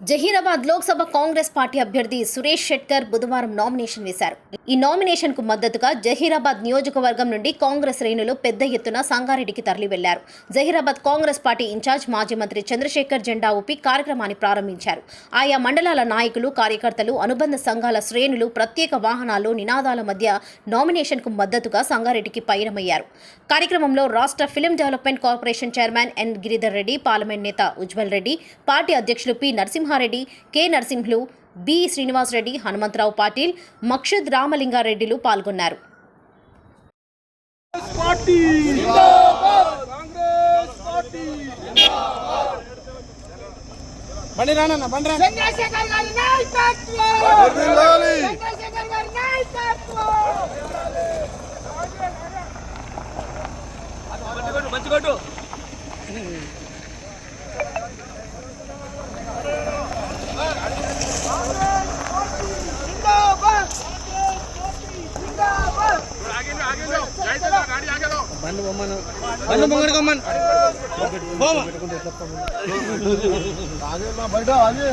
Zaheerabad Lok Sabha Congress party అభ్యర్థి సురేష్ షెట్కర్ బుధవారం nomination వేశారు. ఈ నామినేషన్కు మద్దతుగా జహీరాబాద్ నియోజకవర్గం నుండి కాంగ్రెస్ శ్రేణులు పెద్ద ఎత్తున సంగారెడ్డికి తరలి వెళ్ళారు జహీరాబాద్ కాంగ్రెస్ పార్టీ ఇన్ఛార్జ్ మాజీ మంత్రి చంద్రశేఖర్ జెండా ఊపి కార్యక్రమాన్ని ప్రారంభించారు. ఆయా మండలాల నాయకులు కార్యకర్తలు అనుబంధ సంఘాల శ్రేణులు ప్రత్యేక వాహనాలు నినాదాల మధ్య నామినేషన్కు మద్దతుగా సంగారెడ్డికి పయనమయ్యారు. కార్యక్రమంలో రాష్ట్ర film development corporation chairman N Giridhar Reddy parliament నేత ఉజ్వల్ రెడ్డి పార్టీ అధ్యక్షులు P Narasimhareddy K. Narasimhulu B. Srinivasareddy Hanumantharao Patil Maqsood రామలింగారెడ్డిలు పాల్గొన్నారు. పార్టీ కాంగ్రెస్ పార్టీ బండి రానన్న బండి రా చంద్రశేఖర్ గారి నాయకత్వం! వర్ధిల్లాలి. చంద్రశేఖర్ గారి నాయకత్వం! జిందాబాద్ బండి బొమ్మను. బండి బొమ్మను కొమ్మను బయట అది